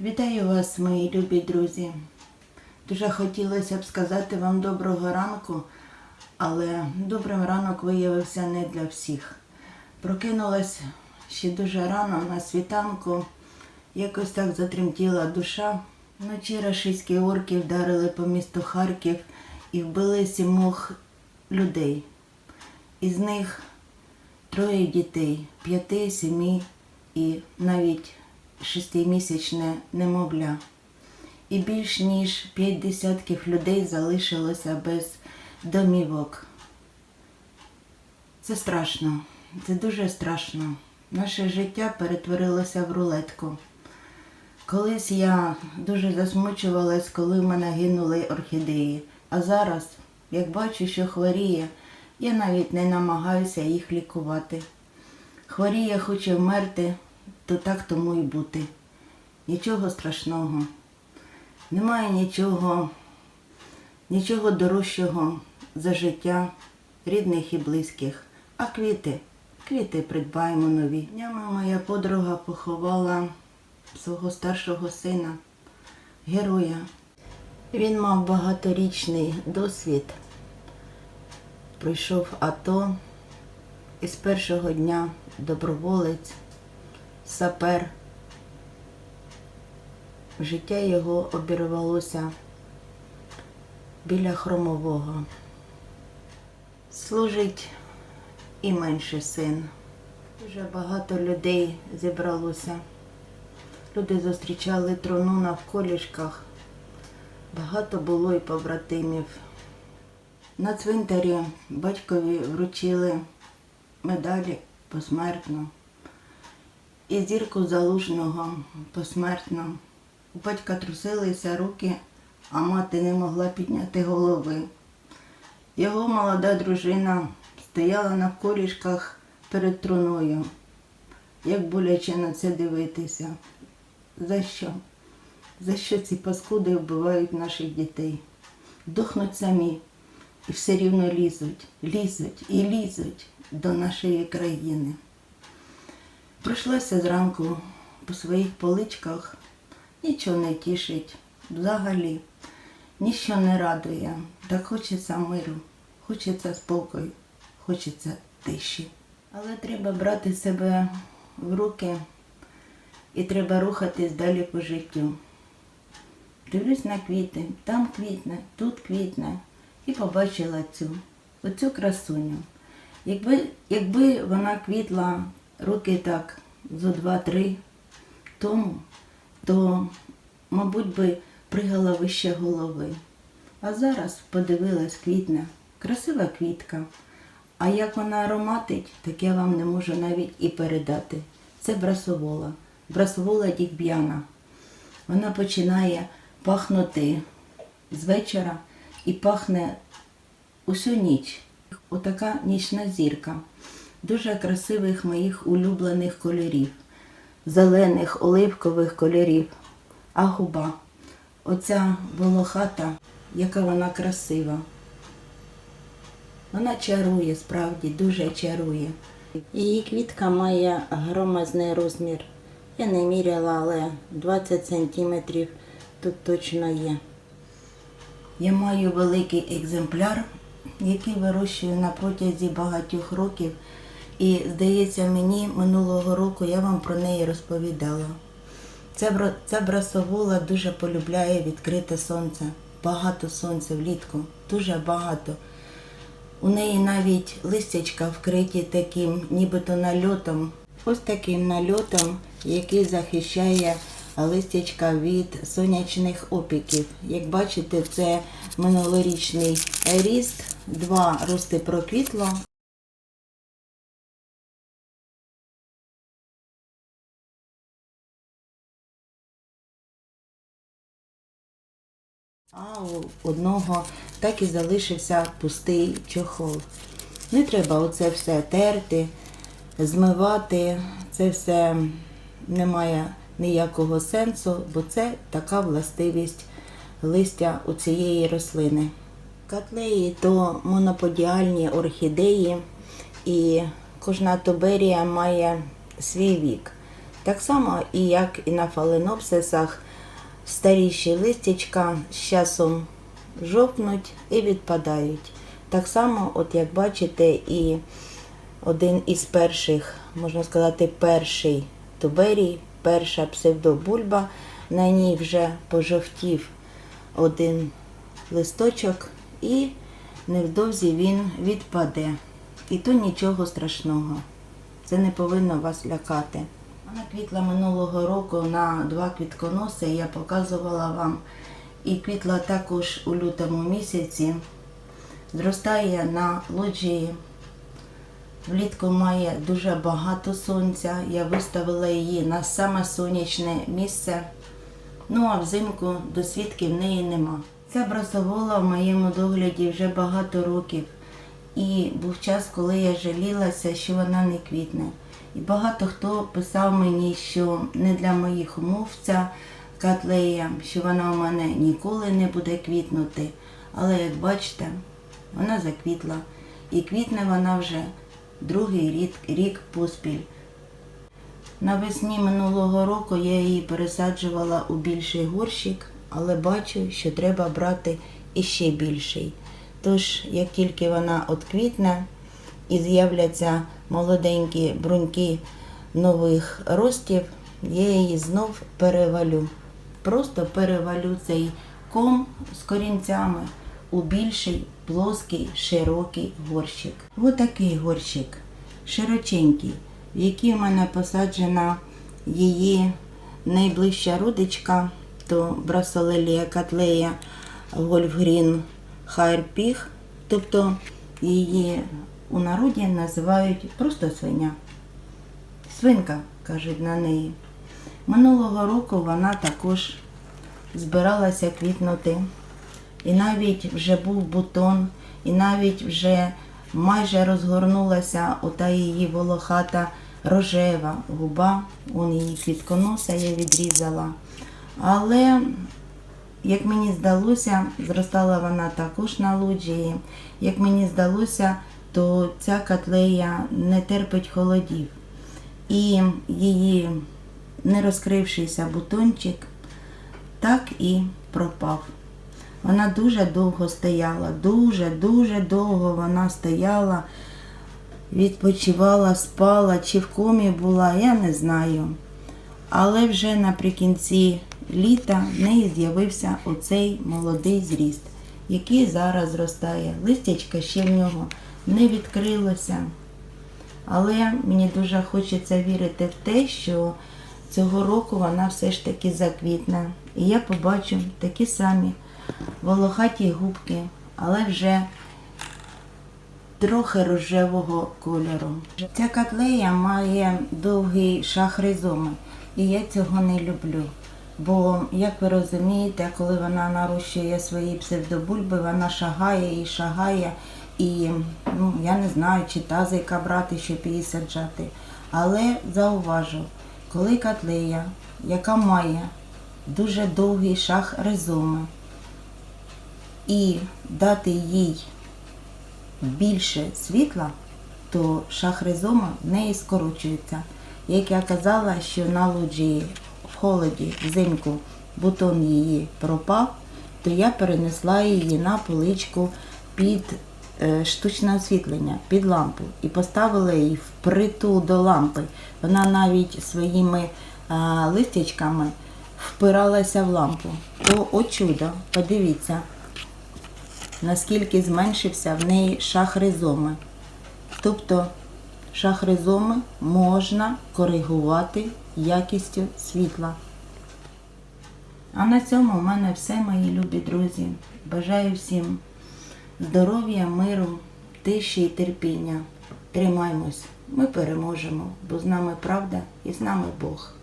Вітаю вас, мої любі друзі. Дуже хотілося б сказати вам доброго ранку, але добрим ранок виявився не для всіх. Прокинулась ще дуже рано на світанку, якось так затремтіла душа. Вночі рашистські орки вдарили по місту Харків і вбили сімох людей. Із них троє дітей, п'яти, сімі і навіть шестимісячне немовля. І більш ніж п'ять десятків людей залишилося без домівок. Це страшно, це дуже страшно. Наше життя перетворилося в рулетку. Колись я дуже засмучувалась, коли в мене гинули орхідеї. А зараз, як бачу, що хворіє, я навіть не намагаюся їх лікувати. Хворіє хоче вмерти, то так тому і бути. Нічого страшного. Немає нічого, нічого дорожчого за життя рідних і близьких. А квіти, квіти придбаємо нові. Днями моя подруга поховала свого старшого сина, героя. Він мав багаторічний досвід, пройшов АТО і з першого дня доброволець, сапер. Життя його обірвалося біля хромового. Служить і менший син. Дуже багато людей зібралося. Люди зустрічали труну навколішках. Багато було і побратимів. На цвинтарі батькові вручили медалі посмертно і зірку залужного посмертно. У батька трусилися руки, а мати не могла підняти голови. Його молода дружина стояла на колішках перед труною. Як боляче на це дивитися. За що? За що ці паскуди вбивають наших дітей? Дохнуть самі і все рівно лізуть, лізуть і лізуть до нашої країни. Пройшлася зранку по своїх поличках, нічого не тішить взагалі, нічого не радує. Так хочеться миру, хочеться спокою, хочеться тиші. Але треба брати себе в руки і треба рухатись далі по життю. Дивлюсь на квіти, там квітне, тут квітне. І побачила цю, оцю красуню. Якби, якби вона квітла роки так зо два-три тому, то, мабуть, би пригала вище голови. А зараз подивилась квітне, красива квітка. А як вона ароматить, так я вам не можу навіть і передати. Це брасовола, брасовола дікб'яна. Вона починає пахнути з вечора і пахне усю ніч. Отака нічна зірка. Дуже красивих моїх улюблених кольорів, зелених, оливкових кольорів, а губа. Оця волохата, яка вона красива. Вона чарує, справді, дуже чарує. Її квітка має громадний розмір. Я не міряла, але 20 сантиметрів тут точно є. Я маю великий екземпляр, який вирощую на протязі багатьох років. І, здається, мені минулого року я вам про неї розповідала. Ця, ця брасовола дуже полюбляє відкрите сонце. Багато сонця влітку, дуже багато. У неї навіть листячка вкриті таким нібито нальотом. Ось таким нальотом, який захищає листячка від сонячних опіків. Як бачите, це минулорічний ріст, два рости проквітло. А у одного так і залишився пустий чохол. Не треба оце все терти, змивати. Це все не має ніякого сенсу, бо це така властивість листя у цієї рослини. Котлеї то моноподіальні орхідеї, і кожна туберія має свій вік. Так само, і як і на фаленопсисах, старіші листячка з часом жовтнуть і відпадають. Так само, от як бачите, і один із перших, можна сказати, перший туберій, перша псевдобульба, на ній вже пожовтів один листочок і невдовзі він відпаде. І то нічого страшного. Це не повинно вас лякати. Вона квітла минулого року на два квітконоси, я показувала вам. І квітла також у лютому місяці. Зростає на лоджії. Влітку має дуже багато сонця. Я виставила її на саме сонячне місце. Ну а взимку досвідки в неї нема. Ця брасовола в моєму догляді вже багато років. І був час, коли я жалілася, що вона не квітне. І багато хто писав мені, що не для моїх умов ця котлея, що вона у мене ніколи не буде квітнути. Але як бачите, вона заквітла. І квітне вона вже другий рік, рік поспіль. Навесні минулого року я її пересаджувала у більший горщик, але бачу, що треба брати іще більший. Тож, як тільки вона отквітне і з'являться молоденькі бруньки нових ростів, я її знов перевалю. Просто перевалю цей ком з корінцями у більший, плоский, широкий горщик. Ось такий горщик, широченький, в який в мене посаджена її найближча родичка, то брасолелія котлея Гольфгрін Хайрпіх, тобто її у народі називають просто свиня. Свинка, кажуть на неї. Минулого року вона також збиралася квітнути. І навіть вже був бутон, і навіть вже майже розгорнулася ота її волохата рожева губа, он її квітконоса я відрізала. Але, як мені здалося, зростала вона також на лоджії. Як мені здалося, то ця котлея не терпить холодів. І її не розкрившийся бутончик так і пропав. Вона дуже довго стояла, дуже-дуже довго вона стояла, відпочивала, спала, чи в комі була, я не знаю. Але вже наприкінці літа в неї з'явився оцей молодий зріст, який зараз зростає. Листячка ще в нього не відкрилося. Але мені дуже хочеться вірити в те, що цього року вона все ж таки заквітне. І я побачу такі самі волохаті губки, але вже трохи рожевого кольору. Ця котлея має довгий шах ризоми, і я цього не люблю. Бо, як ви розумієте, коли вона нарощує свої псевдобульби, вона шагає і шагає, і ну, я не знаю, чи тазика брати, щоб її саджати. Але зауважу, коли котлея, яка має дуже довгий шах ризоми, і дати їй більше світла, то шах ризома в неї скорочується. Як я казала, що на лоджії в холоді взимку бутон її пропав, то я перенесла її на поличку під штучне освітлення, під лампу і поставила її впритул до лампи. Вона навіть своїми е, листячками впиралася в лампу. То о чудо, подивіться наскільки зменшився в неї шах ризоми. Тобто шах ризоми можна коригувати якістю світла. А на цьому в мене все, мої любі друзі. Бажаю всім здоров'я, миру, тиші і терпіння. Тримаймось, ми переможемо, бо з нами правда і з нами Бог.